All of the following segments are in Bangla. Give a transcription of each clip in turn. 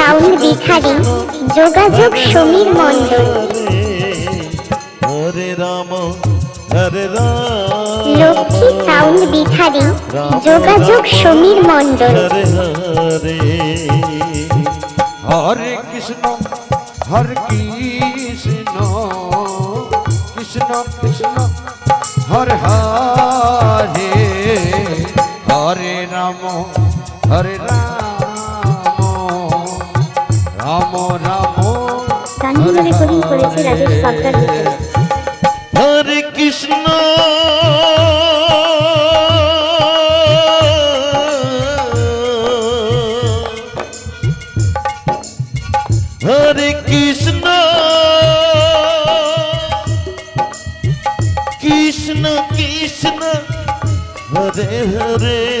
সাউন্ড বিখারি যোগাযোগ সমীর মণ্ডল। লক্ষ্মী সাউন্ড বিখারি যোগাযোগ সমীর মণ্ডল। হরে কৃষ্ণ হরে কৃষ্ণ। কৃষ্ণ কৃষ্ণ হরে হরে। হরে রাম হরে গানগুলো রেকর্ডিং করেছে রাজেশ সরকার হোটেল। হরে কৃষ্ণ। হরে কৃষ্ণ। কৃষ্ণ কৃষ্ণ। হরে হরে।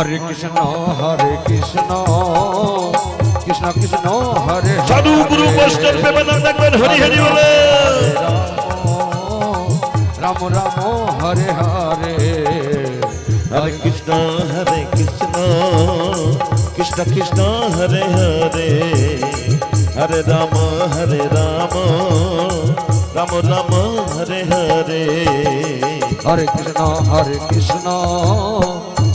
হরে কৃষ্ণ হরে কৃষ্ণ কৃষ্ণ কৃষ্ণ হরে সাধু গুরু বৈষ্ণব প্রেমানন্দ দেখবেন হরি হরি বলে। রাম রাম হরে হরে। হরে কৃষ্ণ হরে কৃষ্ণ কৃষ্ণ কৃষ্ণ হরে হরে। হরে রাম হরে রাম রাম রাম হরে হরে। হরে কৃষ্ণ হরে কৃষ্ণ